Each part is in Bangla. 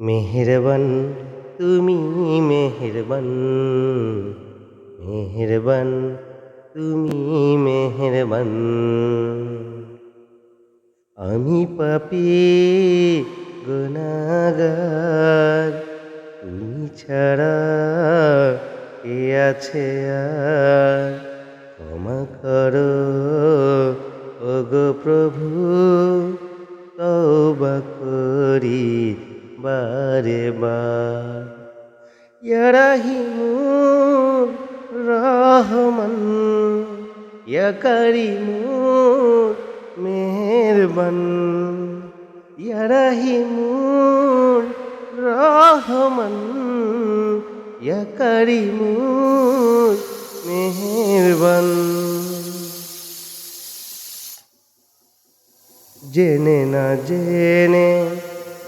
মেহেরবান, তুমি মেহেরবান মেহেরবান, তুমি মেহেরবান। আমি পাপি গুনাগার, তুমি ছাড়া কে আছে আর? ক্ষমা করো, ওগো প্রভু করি বারে বার ইয়া রাহিমুর রহমান, ইয়া কারিমুর মেহেরবান। ইয়া রাহিমুর রহমান, ইয়া কারিমুর মেহেরবান। জেনে না জেনে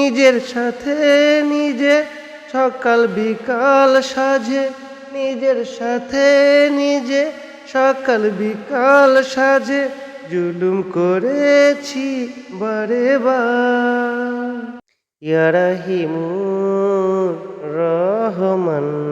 নিজের সাথে নিজে সকাল বিকাল সাজে। নিজের সাথে নিজে সকাল বিকাল সাজে। জুলুম করেছি বারে বার। রহমান।